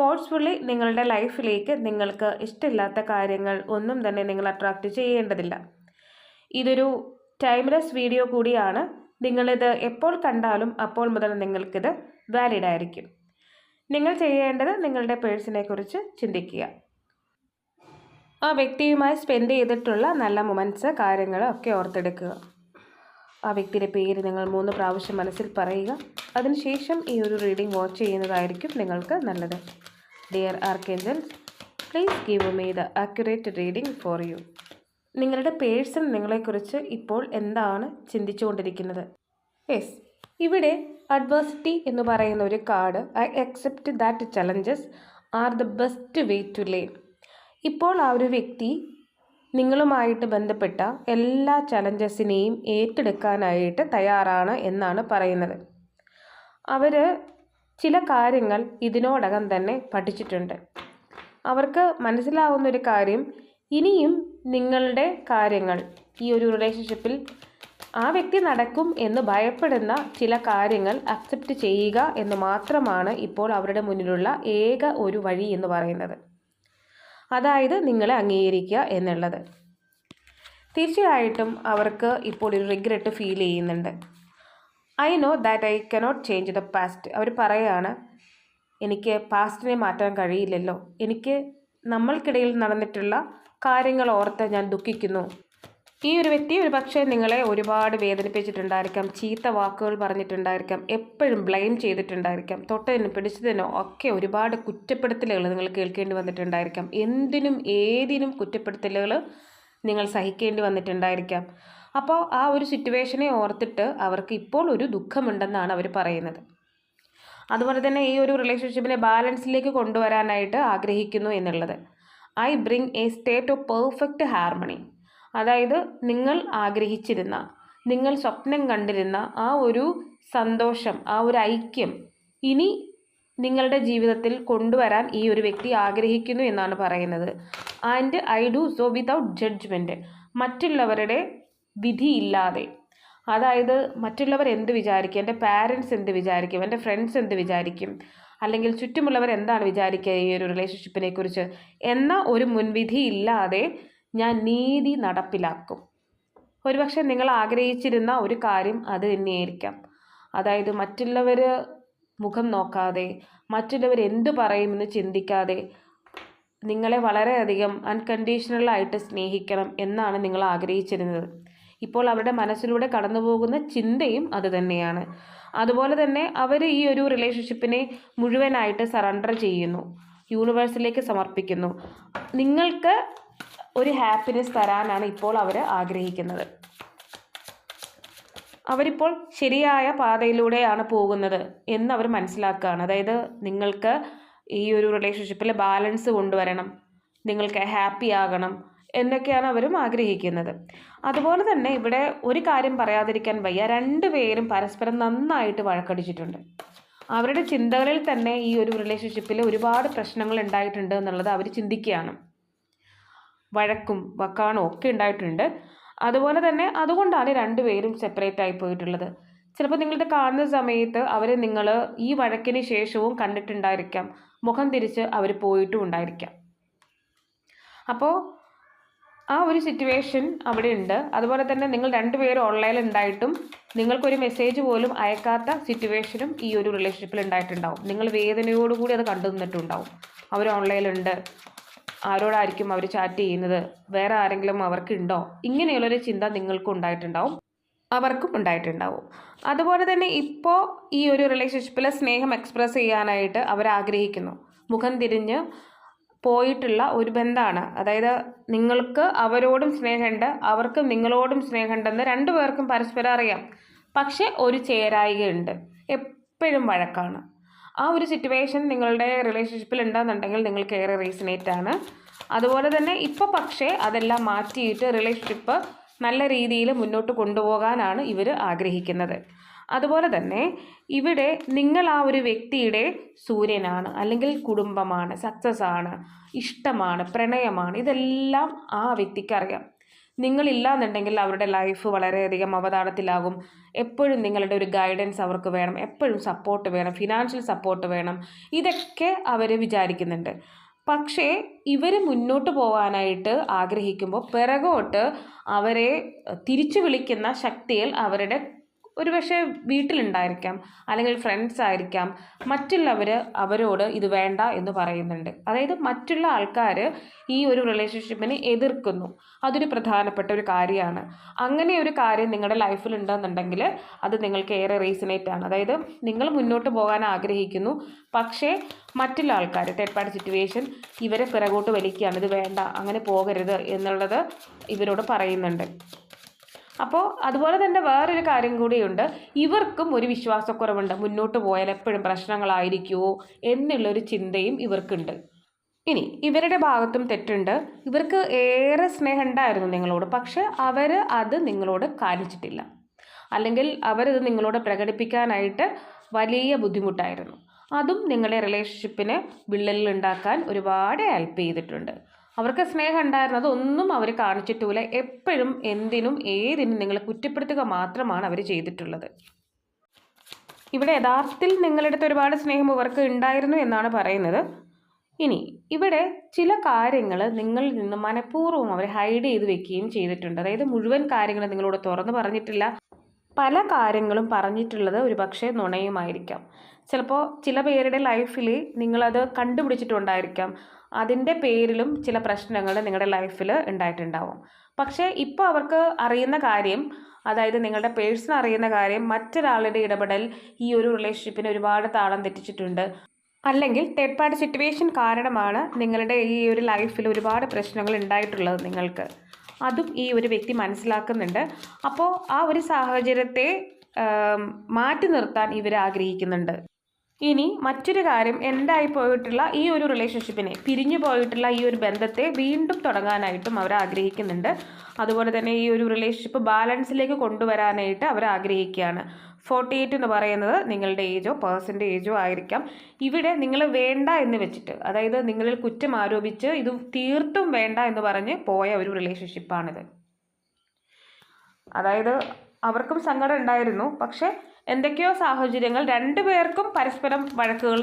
Forcefully നിങ്ങളുടെ ലൈഫിലേക്ക് നിങ്ങൾക്ക് ഇഷ്ടമില്ലാത്ത കാര്യങ്ങൾ ഒന്നും തന്നെ നിങ്ങൾ അട്രാക്റ്റ് ചെയ്യേണ്ടതില്ല. ഇതൊരു ടൈംലെസ് വീഡിയോ കൂടിയാണ്. നിങ്ങളിത് എപ്പോൾ കണ്ടാലും അപ്പോൾ മുതൽ നിങ്ങൾക്കിത് വാലിഡ് ആയിരിക്കും. നിങ്ങൾ ചെയ്യേണ്ടത് നിങ്ങളുടെ പേഴ്സിനെ കുറിച്ച് ചിന്തിക്കുക. ആ വ്യക്തിയുമായി സ്പെൻഡ് ചെയ്തിട്ടുള്ള നല്ല മൊമെന്റ്സ് കാര്യങ്ങൾ ഒക്കെ ഓർത്തെടുക്കുക. ആ വ്യക്തിയുടെ പേര് നിങ്ങൾ മൂന്ന് പ്രാവശ്യം മനസ്സിൽ പറയുക. അതിനുശേഷം ഈ ഒരു റീഡിംഗ് വാച്ച് ചെയ്യുന്നതായിരിക്കും നിങ്ങൾക്ക് നല്ലത്. Dear archangels please give me the accurate reading for you നിങ്ങളുടെ പേഴ്സൺ നിങ്ങളെക്കുറിച്ച് ഇപ്പോൾ എന്താണ് ചിന്തിച്ചുകൊണ്ടിരിക്കുന്നത്? യെസ് ഇവിടെ അഡ്വേഴ്സിറ്റി എന്ന് പറയുന്ന ഒരു card I accept that challenges are the best way to lay ഇപ്പോൾ ആ ഒരു വ്യക്തി നിങ്ങളുമായിട്ട് ബന്ധപ്പെട്ട എല്ലാ ചലഞ്ചസിനെയും ഏറ്റെടുക്കാനായിട്ട് തയ്യാറാണ് എന്നാണ് പറയുന്നത്. അവർ ചില കാര്യങ്ങൾ ഇതിനോടകം തന്നെ പഠിച്ചിട്ടുണ്ട്. അവർക്ക് മനസ്സിലാവുന്ന ഒരു കാര്യം ഇനിയും നിങ്ങളുടെ കാര്യങ്ങൾ ഈ ഒരു റിലേഷൻഷിപ്പിൽ ആ വ്യക്തി നടക്കും എന്ന് ഭയപ്പെടുന്ന ചില കാര്യങ്ങൾ അക്സെപ്റ്റ് ചെയ്യുക എന്ന് മാത്രമാണ് ഇപ്പോൾ അവരുടെ മുന്നിലുള്ള ഏക ഒരു വഴി എന്ന് പറയുന്നത്. അതായത് നിങ്ങളെ അംഗീകരിക്കുക എന്നുള്ളത്. തീർച്ചയായിട്ടും അവർക്ക് ഇപ്പോൾ ഒരു റിഗ്രറ്റ് ഫീൽ ചെയ്യുന്നുണ്ട്. I know that I cannot change the past അവർ പറയുകയാണ് എനിക്ക് പാസ്റ്റിനെ മാറ്റാൻ കഴിയില്ലല്ലോ. എനിക്ക് നമ്മൾക്കിടയിൽ നടന്നിട്ടുള്ള കാര്യങ്ങൾ ഓർത്ത് ഞാൻ ദുഃഖിക്കുന്നു. ഈ ഒരു വ്യക്തി ഒരു പക്ഷേ നിങ്ങളെ ഒരുപാട് വേദനിപ്പിച്ചിട്ടുണ്ടായിരിക്കാം ചീത്ത വാക്കുകൾ പറഞ്ഞിട്ടുണ്ടായിരിക്കാം എപ്പോഴും ബ്ലെയിം ചെയ്തിട്ടുണ്ടായിരിക്കാം തൊട്ടതിനും പിടിച്ചതിനോ ഒക്കെ ഒരുപാട് കുറ്റപ്പെടുത്തലുകൾ നിങ്ങൾ കേൾക്കേണ്ടി വന്നിട്ടുണ്ടായിരിക്കാം. എന്തിനും ഏതിനും കുറ്റപ്പെടുത്തലുകൾ നിങ്ങൾ സഹിക്കേണ്ടി വന്നിട്ടുണ്ടായിരിക്കാം. അപ്പോൾ ആ ഒരു സിറ്റുവേഷനെ ഓർത്തിട്ട് അവർക്ക് ഇപ്പോൾ ഒരു ദുഃഖമുണ്ടെന്നാണ് അവർ പറയുന്നത്. അതുപോലെ തന്നെ ഈ ഒരു റിലേഷൻഷിപ്പിനെ ബാലൻസിലേക്ക് കൊണ്ടുവരാനായിട്ട് ആഗ്രഹിക്കുന്നു എന്നുള്ളത്. I bring a state of perfect harmony അതായത് നിങ്ങൾ ആഗ്രഹിച്ചിരുന്ന നിങ്ങൾ സ്വപ്നം കണ്ടിരുന്ന ആ ഒരു സന്തോഷം ആ ഒരു ഐക്യം ഇനി നിങ്ങളുടെ ജീവിതത്തിൽ കൊണ്ടുവരാൻ ഈ ഒരു വ്യക്തി ആഗ്രഹിക്കുന്നു എന്നാണ് പറയുന്നത്. And I do so without judgement മറ്റുള്ളവരുടെ വിധിയില്ലാതെ. അതായത് മറ്റുള്ളവർ എന്ത് വിചാരിക്കും? എന്റെ പാരൻസ് എന്ത് വിചാരിക്കും? എന്റെ ഫ്രണ്ട്സ് എന്ത് വിചാരിക്കും? അല്ലെങ്കിൽ ചുറ്റുമുള്ളവർ എന്താണ് വിചാരിക്കുക ഈ ഒരു റിലേഷൻഷിപ്പിനെ കുറിച്ച് എന്ന ഒരു മുൻവിധി ഇല്ലാതെ ഞാൻ നീതി നടപ്പിലാക്കും. ഒരുപക്ഷെ നിങ്ങൾ ആഗ്രഹിച്ചിരുന്ന ഒരു കാര്യം അത് തന്നെയായിരിക്കാം. അതായത് മറ്റുള്ളവർ മുഖം നോക്കാതെ മറ്റുള്ളവർ എന്ത് പറയുമെന്ന് ചിന്തിക്കാതെ നിങ്ങളെ വളരെയധികം അൺകണ്ടീഷണലായിട്ട് സ്നേഹിക്കണം എന്നാണ് നിങ്ങൾ ആഗ്രഹിച്ചിരുന്നത്. ഇപ്പോൾ അവരുടെ മനസ്സിലൂടെ കടന്നുപോകുന്ന ചിന്തയും അതുതന്നെയാണ് അതുപോലെ തന്നെ അവർ ഈ ഒരു റിലേഷൻഷിപ്പിനെ മുഴുവനായിട്ട് സറണ്ടർ ചെയ്യുന്നു. യൂണിവേഴ്സിലേക്ക് സമർപ്പിക്കുന്നു. നിങ്ങൾക്ക് ഒരു ഹാപ്പിനെസ് തരാനാണ് ഇപ്പോൾ അവർ ആഗ്രഹിക്കുന്നത്. അവരിപ്പോൾ ശരിയായ പാതയിലൂടെയാണ് പോകുന്നത് എന്ന് അവർ മനസ്സിലാക്കുകയാണ്. അതായത് നിങ്ങൾക്ക് ഈ ഒരു റിലേഷൻഷിപ്പിൽ ബാലൻസ് കൊണ്ടുവരണം. നിങ്ങൾക്ക് ഹാപ്പി ആകണം. എന്നൊക്കെയാണ് അവരും ആഗ്രഹിക്കുന്നത്. അതുപോലെ തന്നെ ഇവിടെ ഒരു കാര്യം പറയാതിരിക്കാൻ വയ്യ. രണ്ടുപേരും പരസ്പരം നന്നായിട്ട് വഴക്കടിച്ചിട്ടുണ്ട്. അവരുടെ ചിന്തകളിൽ തന്നെ ഈ ഒരു റിലേഷൻഷിപ്പിൽ ഒരുപാട് പ്രശ്നങ്ങൾ ഉണ്ടായിട്ടുണ്ട് എന്നുള്ളത് അവർ ചിന്തിക്കുകയാണ്. വഴക്കും വക്കാണും ഒക്കെ ഉണ്ടായിട്ടുണ്ട്. അതുപോലെ തന്നെ അതുകൊണ്ടാണ് രണ്ടുപേരും സെപ്പറേറ്റ് ആയി പോയിട്ടുള്ളത്. ചിലപ്പോൾ നിങ്ങളിത് കാണുന്ന സമയത്ത് അവർ നിങ്ങൾ ഈ വഴക്കിന് ശേഷവും കണ്ടിട്ടുണ്ടായിരിക്കാം. മുഖം തിരിച്ച് അവർ പോയിട്ടും ഉണ്ടായിരിക്കാം. അപ്പോൾ ആ ഒരു സിറ്റുവേഷൻ അവിടെ ഉണ്ട് അതുപോലെ തന്നെ നിങ്ങൾ രണ്ടുപേരും ഓൺലൈനിൽ ഉണ്ടായിട്ടും നിങ്ങൾക്കൊരു മെസ്സേജ് പോലും അയക്കാത്ത സിറ്റുവേഷനും ഈ ഒരു റിലേഷൻഷിപ്പിൽ ഉണ്ടായിട്ടുണ്ടാവും. നിങ്ങൾ വേദനയോടുകൂടി അത് കണ്ടു നിന്നിട്ടുണ്ടാവും. അവർ ഓൺലൈനിലുണ്ട് ആരോടായിരിക്കും അവർ ചാറ്റ് ചെയ്യുന്നത്? വേറെ ആരെങ്കിലും അവർക്കുണ്ടോ ഇങ്ങനെയുള്ളൊരു ചിന്ത നിങ്ങൾക്കും ഉണ്ടായിട്ടുണ്ടാവും. അവർക്കും ഉണ്ടായിട്ടുണ്ടാവും. അതുപോലെ തന്നെ ഇപ്പോൾ ഈ ഒരു റിലേഷൻഷിപ്പിൽ സ്നേഹം എക്സ്പ്രസ് ചെയ്യാനായിട്ട് അവർ ആഗ്രഹിക്കുന്നു. മുഖം തിരിഞ്ഞ് പോയിട്ടുള്ള ഒരു ബന്ധമാണ് അതായത് നിങ്ങൾക്ക് അവരോടും സ്നേഹമുണ്ട് അവർക്കും നിങ്ങളോടും സ്നേഹമുണ്ടെന്ന് രണ്ടു പേർക്കും പരസ്പരം അറിയാം. പക്ഷെ ഒരു ചേരായികയുണ്ട്. എപ്പോഴും വഴക്കാണ്. ആ ഒരു സിറ്റുവേഷൻ നിങ്ങളുടെ റിലേഷൻഷിപ്പിൽ ഉണ്ടെന്നുണ്ടെങ്കിൽ നിങ്ങൾക്ക് ഏറെ റീസണേറ്റ് ആണ്. അതുപോലെ തന്നെ ഇപ്പോൾ പക്ഷേ അതെല്ലാം മാറ്റിയിട്ട് റിലേഷൻഷിപ്പ് നല്ല രീതിയിൽ മുന്നോട്ട് കൊണ്ടുപോകാനാണ് ഇവർ ആഗ്രഹിക്കുന്നത്. അതുപോലെ തന്നെ ഇവിടെ നിങ്ങൾ ആ ഒരു വ്യക്തിയുടെ സൂര്യനാണ് അല്ലെങ്കിൽ കുടുംബമാണ് സക്സസ് ആണ് ഇഷ്ടമാണ് പ്രണയമാണ് ഇതെല്ലാം ആ വ്യക്തിക്ക് അറിയാം. നിങ്ങളില്ല എന്നുണ്ടെങ്കിൽ അവരുടെ ലൈഫ് വളരെയധികം അവതാളത്തിലാകും. എപ്പോഴും നിങ്ങളുടെ ഒരു ഗൈഡൻസ് അവർക്ക് വേണം എപ്പോഴും സപ്പോർട്ട് വേണം ഫിനാൻഷ്യൽ സപ്പോർട്ട് വേണം. ഇതൊക്കെ അവർ വിചാരിക്കുന്നുണ്ട്. പക്ഷേ ഇവർ മുന്നോട്ട് പോകാനായിട്ട് ആഗ്രഹിക്കുമ്പോൾ പിറകോട്ട് അവരെ തിരിച്ചു വിളിക്കുന്ന ശക്തിയിൽ അവരുടെ ഒരു പക്ഷേ വീട്ടിലുണ്ടായിരിക്കാം അല്ലെങ്കിൽ ഫ്രണ്ട്സ് ആയിരിക്കാം. മറ്റുള്ളവർ അവരോട് ഇത് വേണ്ട എന്ന് പറയുന്നുണ്ട്. അതായത് മറ്റുള്ള ആൾക്കാർ ഈ ഒരു റിലേഷൻഷിപ്പിനെ എതിർക്കുന്നു. അതൊരു പ്രധാനപ്പെട്ട ഒരു കാര്യമാണ്. അങ്ങനെ ഒരു കാര്യം നിങ്ങളുടെ ലൈഫിൽ ഉണ്ടെന്നുണ്ടെങ്കിൽ അത് നിങ്ങൾക്ക് ഏറെ റീസണേറ്റ് ആണ്. അതായത് നിങ്ങൾ മുന്നോട്ട് പോകാൻ ആഗ്രഹിക്കുന്നു പക്ഷേ മറ്റുള്ള ആൾക്കാർ തേർഡ് പാർട്ടി സിറ്റുവേഷൻ ഇവരെ പിറകോട്ട് വലിക്കുകയാണ്. ഇത് വേണ്ട അങ്ങനെ പോകരുത് എന്നുള്ളത് ഇവരോട് പറയുന്നുണ്ട്. അപ്പോൾ അതുപോലെ തന്നെ വേറൊരു കാര്യം കൂടിയുണ്ട്. ഇവർക്കും ഒരു വിശ്വാസക്കുറവുണ്ട്. മുന്നോട്ട് പോയാൽ എപ്പോഴും പ്രശ്നങ്ങളായിരിക്കുമോ എന്നുള്ളൊരു ചിന്തയും ഇവർക്കുണ്ട്. ഇനി ഇവരുടെ ഭാഗത്തും തെറ്റുണ്ട്. ഇവർക്ക് ഏറെ സ്നേഹം ഉണ്ടായിരുന്നു നിങ്ങളോട്. പക്ഷെ അവർ അത് നിങ്ങളോട് കാണിച്ചിട്ടില്ല. അല്ലെങ്കിൽ അവരത് നിങ്ങളോട് പ്രകടിപ്പിക്കാനായിട്ട് വലിയ ബുദ്ധിമുട്ടായിരുന്നു. അതും നിങ്ങളുടെ റിലേഷൻഷിപ്പിന് വിള്ളലുണ്ടാക്കാൻ ഒരുപാട് ഹെൽപ്പ് ചെയ്തിട്ടുണ്ട്. അവർക്ക് സ്നേഹം ഉണ്ടായിരുന്നത് ഒന്നും അവർ കാണിച്ചിട്ടില്ല എപ്പോഴും എന്തിനും ഏതിനും നിങ്ങളെ കുറ്റപ്പെടുത്തുക മാത്രമാണ് അവർ ചെയ്തിട്ടുള്ളത്. ഇവിടെ യഥാർത്ഥത്തിൽ നിങ്ങളുടെ അടുത്ത് ഒരുപാട് സ്നേഹം ഇവർക്ക് ഉണ്ടായിരുന്നു എന്നാണ് പറയുന്നത്. ഇനി ഇവിടെ ചില കാര്യങ്ങൾ നിങ്ങളിൽ നിന്ന് മനഃപൂർവം അവർ ഹൈഡ് ചെയ്ത് വെക്കുകയും ചെയ്തിട്ടുണ്ട്. അതായത് മുഴുവൻ കാര്യങ്ങൾ നിങ്ങളോട് തുറന്നു പറഞ്ഞിട്ടില്ല. പല കാര്യങ്ങളും പറഞ്ഞിട്ടുള്ളത് ഒരു പക്ഷേ നുണയുമായിരിക്കാം. ചിലപ്പോൾ ചില പേരുടെ ലൈഫിൽ നിങ്ങളത് കണ്ടുപിടിച്ചിട്ടുണ്ടായിരിക്കാം. അതിന്റെ പേരിലും ചില പ്രശ്നങ്ങൾ നിങ്ങളുടെ ലൈഫിൽ ഉണ്ടായിട്ടുണ്ടാവും. പക്ഷേ ഇപ്പോൾ അവർക്ക് അറിയുന്ന കാര്യം അതായത് നിങ്ങളുടെ പേഴ്സൺ അറിയുന്ന കാര്യം മറ്റൊരാളുടെ ഇടപെടൽ ഈ ഒരു റിലേഷൻഷിപ്പിന് ഒരുപാട് താളം തെറ്റിച്ചിട്ടുണ്ട്. അല്ലെങ്കിൽ തേർഡ് പാർട്ടി സിറ്റുവേഷൻ കാരണമാണ് നിങ്ങളുടെ ഈ ഒരു ലൈഫിൽ ഒരുപാട് പ്രശ്നങ്ങൾ ഉണ്ടായിട്ടുള്ളത് നിങ്ങൾക്ക്. അതും ഈ ഒരു വ്യക്തി മനസ്സിലാക്കുന്നുണ്ട്. അപ്പോൾ ആ ഒരു സാഹചര്യത്തെ മാറ്റി നിർത്താൻ ഇവർ ആഗ്രഹിക്കുന്നുണ്ട്. ഇനി മറ്റൊരു കാര്യം എൻഡായി പോയിട്ടുള്ള ഈ ഒരു റിലേഷൻഷിപ്പിനെ പിരിഞ്ഞു പോയിട്ടുള്ള ഈ ഒരു ബന്ധത്തെ വീണ്ടും തുടങ്ങാനായിട്ടും അവർ ആഗ്രഹിക്കുന്നുണ്ട്. അതുപോലെ തന്നെ ഈ ഒരു റിലേഷൻഷിപ്പ് ബാലൻസിലേക്ക് കൊണ്ടുവരാനായിട്ട് അവർ ആഗ്രഹിക്കുകയാണ്. ഫോർട്ടി എയ്റ്റ് എന്ന് പറയുന്നത് നിങ്ങളുടെ ഏജോ പേഴ്സന്റെ ഏജോ ആയിരിക്കാം. ഇവിടെ നിങ്ങൾ വേണ്ട എന്ന് വെച്ചിട്ട് അതായത് നിങ്ങളിൽ കുറ്റം ആരോപിച്ച് ഇത് തീർത്തും വേണ്ട എന്ന് പറഞ്ഞ് പോയ ഒരു റിലേഷൻഷിപ്പാണിത് അതായത് അവർക്കും സങ്കടം ഉണ്ടായിരുന്നു പക്ഷേ എന്തൊക്കെയോ സാഹചര്യങ്ങൾ രണ്ടുപേർക്കും പരസ്പരം വഴക്കുകൾ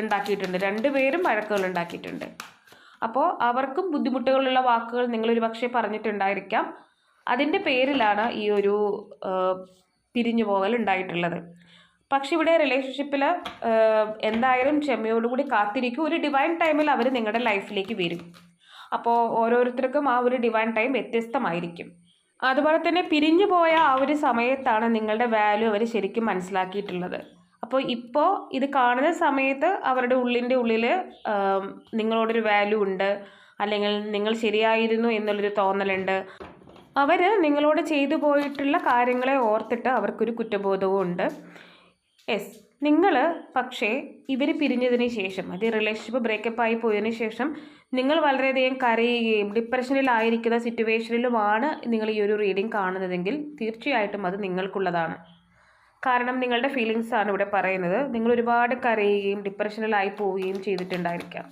ഉണ്ടാക്കിയിട്ടുണ്ട്. രണ്ടുപേരും വഴക്കുകൾ ഉണ്ടാക്കിയിട്ടുണ്ട്. അപ്പോൾ അവർക്കും ബുദ്ധിമുട്ടുകളുള്ള വാക്കുകൾ നിങ്ങളൊരു പക്ഷേ പറഞ്ഞിട്ടുണ്ടായിരിക്കാം. അതിന്റെ പേരിലാണ് ഈ ഒരു പിരിഞ്ഞു പോകൽ ഉണ്ടായിട്ടുള്ളത്. പക്ഷെ ഇവിടെ റിലേഷൻഷിപ്പിൽ എന്തായാലും ക്ഷമയോടുകൂടി കാത്തിരിക്കും. ഒരു ഡിവൈൻ ടൈമിൽ അവർ നിങ്ങളുടെ ലൈഫിലേക്ക് വരും. അപ്പോൾ ഓരോരുത്തർക്കും ആ ഒരു ഡിവൈൻ ടൈം വ്യത്യസ്തമായിരിക്കും. അതുപോലെ തന്നെ പിരിഞ്ഞു പോയ ആ ഒരു സമയത്താണ് നിങ്ങളുടെ വാല്യൂ അവർ ശരിക്കും മനസ്സിലാക്കിയിട്ടുള്ളത്. അപ്പോൾ ഇപ്പോൾ ഇത് കാണുന്ന സമയത്ത് അവരുടെ ഉള്ളിന്റെ ഉള്ളിൽ നിങ്ങളോടൊരു വാല്യൂ ഉണ്ട് അല്ലെങ്കിൽ നിങ്ങൾ ശരിയായിരുന്നു എന്നുള്ളൊരു തോന്നലുണ്ട്. അവർ നിങ്ങളോട് ചെയ്തു പോയിട്ടുള്ള കാര്യങ്ങളെ ഓർത്തിട്ട് അവർക്കൊരു കുറ്റബോധവും ഉണ്ട്. യെസ് നിങ്ങൾ പക്ഷേ ഇവർ പിരിഞ്ഞതിന് ശേഷം അത് റിലേഷൻഷിപ്പ് ബ്രേക്കപ്പ് ആയി പോയതിന് ശേഷം നിങ്ങൾ വളരെയധികം കരയുകയും ഡിപ്രഷനിലായിരിക്കുന്ന സിറ്റുവേഷനിലുമാണ് നിങ്ങൾ ഈ ഒരു റീഡിംഗ് കാണുന്നതെങ്കിൽ തീർച്ചയായിട്ടും അത് നിങ്ങൾക്കുള്ളതാണ്. കാരണം നിങ്ങളുടെ ഫീലിങ്സ് ആണ് ഇവിടെ പറയുന്നത്. നിങ്ങൾ ഒരുപാട് കരയുകയും ഡിപ്രഷനിലായി പോവുകയും ചെയ്തിട്ടുണ്ടായിരിക്കാം.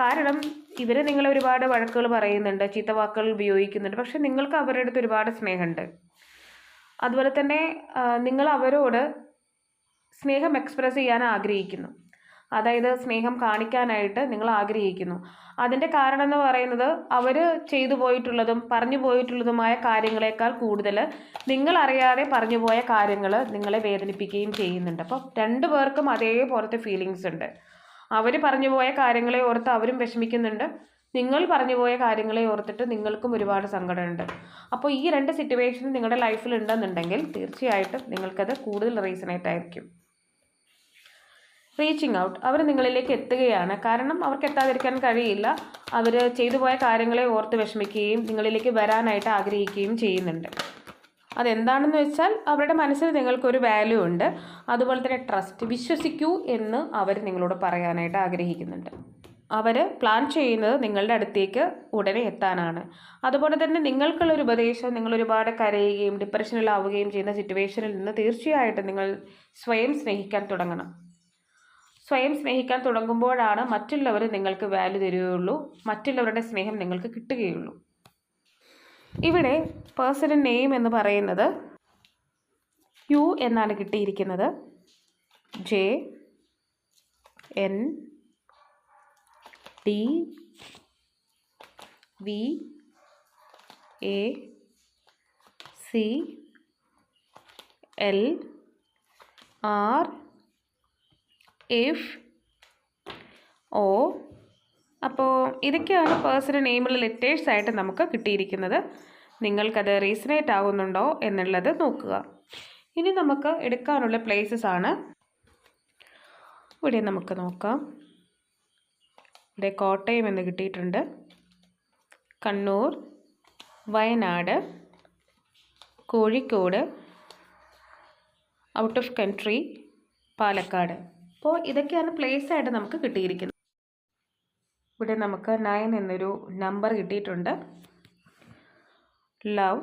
കാരണം ഇവർ നിങ്ങളെ ഒരുപാട് വഴക്കുകൾ പറയുന്നുണ്ട് ചീത്ത വാക്കുകൾ ഉപയോഗിക്കുന്നുണ്ട്. പക്ഷെ നിങ്ങൾക്ക് അവരുടെ അടുത്ത് ഒരുപാട് സ്നേഹമുണ്ട്. അതുപോലെ തന്നെ നിങ്ങൾ അവരോട് സ്നേഹം എക്സ്പ്രസ് ചെയ്യാൻ ആഗ്രഹിക്കുന്നു. അതായത് സ്നേഹം കാണിക്കാനായിട്ട് നിങ്ങൾ ആഗ്രഹിക്കുന്നു. അതിന്റെ കാരണം എന്ന് പറയുന്നത് അവർ ചെയ്തു പോയിട്ടുള്ളതും പറഞ്ഞു പോയിട്ടുള്ളതുമായ കാര്യങ്ങളെക്കാൾ കൂടുതൽ നിങ്ങൾ അറിയാതെ പറഞ്ഞു പോയ കാര്യങ്ങൾ നിങ്ങളെ വേദനിപ്പിക്കുകയും ചെയ്യുന്നുണ്ട്. അപ്പോൾ രണ്ടു പേർക്കും അതേപോലത്തെ ഫീലിങ്സ് ഉണ്ട്. അവർ പറഞ്ഞു പോയ കാര്യങ്ങളെ ഓർത്ത് അവരും വിഷമിക്കുന്നുണ്ട്. നിങ്ങൾ പറഞ്ഞു പോയ കാര്യങ്ങളെ ഓർത്തിട്ട് നിങ്ങൾക്കും ഒരുപാട് സങ്കടമുണ്ട്. അപ്പോൾ ഈ രണ്ട് സിറ്റുവേഷൻ നിങ്ങളുടെ ലൈഫിൽ ഉണ്ടെന്നുണ്ടെങ്കിൽ തീർച്ചയായിട്ടും നിങ്ങൾക്കത് കൂടുതൽ റീസണേറ്റ് ആയിരിക്കും. റീച്ചിങ് ഔട്ട് അവർ നിങ്ങളിലേക്ക് എത്തുകയാണ്. കാരണം അവർക്ക് എത്താതിരിക്കാൻ കഴിയില്ല. അവർ ചെയ്തു പോയ കാര്യങ്ങളെ ഓർത്ത് വിഷമിക്കുകയും നിങ്ങളിലേക്ക് വരാനായിട്ട് ആഗ്രഹിക്കുകയും ചെയ്യുന്നുണ്ട്. അതെന്താണെന്ന് വെച്ചാൽ അവരുടെ മനസ്സിൽ നിങ്ങൾക്കൊരു വാല്യൂ ഉണ്ട്. അതുപോലെ തന്നെ ട്രസ്റ്റ് വിശ്വസിക്കൂ എന്ന് അവർ നിങ്ങളോട് പറയാനായിട്ട് ആഗ്രഹിക്കുന്നുണ്ട്. അവർ പ്ലാൻ ചെയ്യുന്നത് നിങ്ങളുടെ അടുത്തേക്ക് ഉടനെ എത്താനാണ്. അതുപോലെ തന്നെ നിങ്ങൾക്കുള്ള ഒരു ഉപദേശം നിങ്ങൾ ഒരുപാട് കരയുകയും ഡിപ്രഷനിലാവുകയും ചെയ്യുന്ന സിറ്റുവേഷനിൽ നിന്ന് തീർച്ചയായിട്ടും നിങ്ങൾ സ്വയം സ്നേഹിക്കാൻ തുടങ്ങണം. സ്വയം സ്നേഹിക്കാൻ തുടങ്ങുമ്പോഴാണ് മറ്റുള്ളവർ നിങ്ങൾക്ക് വാല്യൂ തരികയുള്ളൂ. മറ്റുള്ളവരുടെ സ്നേഹം നിങ്ങൾക്ക് കിട്ടുകയുള്ളൂ. ഇവിടെ പേഴ്സണൽ നെയിം എന്ന് പറയുന്നത് യു എന്നാണ് കിട്ടിയിരിക്കുന്നത്. J N D V A C L R F O അപ്പോൾ ഇതൊക്കെയാണ് പേഴ്സണൽ നെയിമിൽ ലെറ്റേഴ്സ് ആയിട്ട് നമുക്ക് കിട്ടിയിരിക്കുന്നത്. നിങ്ങൾക്കത് റീസണേറ്റ് ആകുന്നുണ്ടോ എന്നുള്ളത് നോക്കുക. ഇനി നമുക്ക് എടുക്കാനുള്ള പ്ലേസസ് ആണ്. ഇവിടെ നമുക്ക് നോക്കാം. ഇവിടെ കോട്ടയം എന്ന് കിട്ടിയിട്ടുണ്ട്. Kannur Wayanad Kozhikode out of country Palakkad. അപ്പോൾ ഇതൊക്കെയാണ് പ്ലേസ് ആയിട്ട് നമുക്ക് കിട്ടിയിരിക്കുന്നത്. ഇവിടെ നമുക്ക് നയൻ എന്നൊരു നമ്പർ കിട്ടിയിട്ടുണ്ട്. Love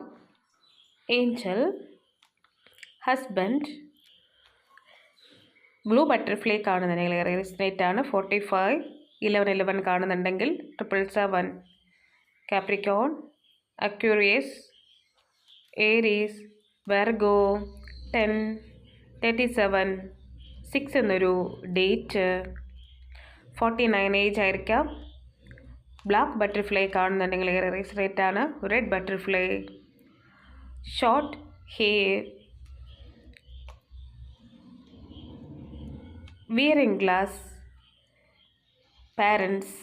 angel husband blue butterfly കാണുന്നുണ്ടെങ്കിൽ റെസിനേറ്റ് ആണ്. ഫോർട്ടി ഫൈവ് ഇലവൻ ഇലവൻ കാണുന്നുണ്ടെങ്കിൽ triple seven Capricorn Aquarius Aries Virgo ten thirty seven six എന്നൊരു ഡേറ്റ് ഫോർട്ടി നയൻ ഏജ് ആയിരിക്കാം. ബ്ലാക്ക് ബട്ടർഫ്ലൈ കാണുന്നുണ്ടെങ്കിൽ ഏറെ റേസ് റേറ്റ് ആണ്. Red butterfly short hair wearing glass parents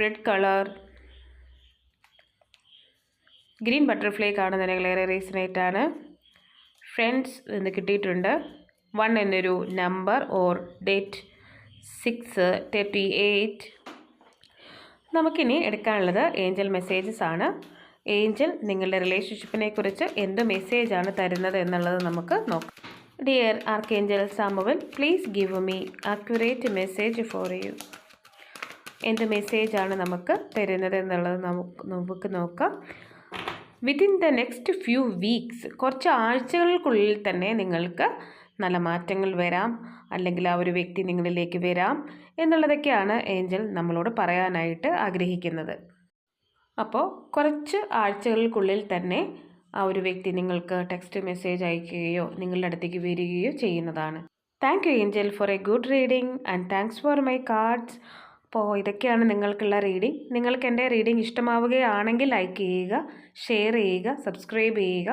red colour green butterfly കാണുന്നുണ്ടെങ്കിൽ ഏറെ resonate ആണ്. Friends എന്ന് കിട്ടിയിട്ടുണ്ട്. വൺ എന്നൊരു number or date six thirty eight. നമുക്കിനി എടുക്കാനുള്ളത് ഏഞ്ചൽ മെസ്സേജസ് ആണ്. ഏഞ്ചൽ നിങ്ങളുടെ റിലേഷൻഷിപ്പിനെ കുറിച്ച് എന്ത് മെസ്സേജാണ് തരുന്നത് എന്നുള്ളത് നമുക്ക് നോക്കാം. Dear archangel Samuel please give me accurate message for you എന്ത് മെസ്സേജാണ് നമുക്ക് തരുന്നത് എന്നുള്ളത് നമുക്ക് നമുക്ക് നോക്കാം. Within the next few weeks കുറച്ച് ആഴ്ചകൾക്കുള്ളിൽ തന്നെ നിങ്ങൾക്ക് നല്ല മാറ്റങ്ങൾ വരാം. അല്ലെങ്കിൽ ആ ഒരു വ്യക്തി നിങ്ങളിലേക്ക് വരാം എന്നുള്ളതൊക്കെയാണ് ഏഞ്ചൽ നമ്മളോട് പറയാനായിട്ട് ആഗ്രഹിക്കുന്നത്. അപ്പോൾ കുറച്ച് ആഴ്ചകൾക്കുള്ളിൽ തന്നെ ആ ഒരു വ്യക്തി നിങ്ങൾക്ക് ടെക്സ്റ്റ് മെസ്സേജ് അയക്കുകയോ നിങ്ങളുടെ അടുത്തേക്ക് വരികയോ ചെയ്യുന്നതാണ്. Thank you angel for a good reading and thanks for my cards അപ്പോൾ ഇതൊക്കെയാണ് നിങ്ങൾക്കുള്ള റീഡിംഗ് നിങ്ങൾക്ക് എന്റെ റീഡിംഗ് ഇഷ്ടമാവുകയാണെങ്കിൽ ലൈക്ക് ചെയ്യുക ഷെയർ ചെയ്യുക സബ്സ്ക്രൈബ് ചെയ്യുക.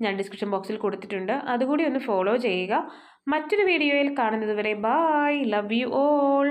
ഞാൻ ഡിസ്ക്രിപ്ഷൻ ബോക്സിൽ കൊടുത്തിട്ടുണ്ട്. അതുകൂടി ഒന്ന് ഫോളോ ചെയ്യുക. മറ്റൊരു വീഡിയോയിൽ കാണുന്നതുവരെ ബായ് ലവ് യു ഓൾ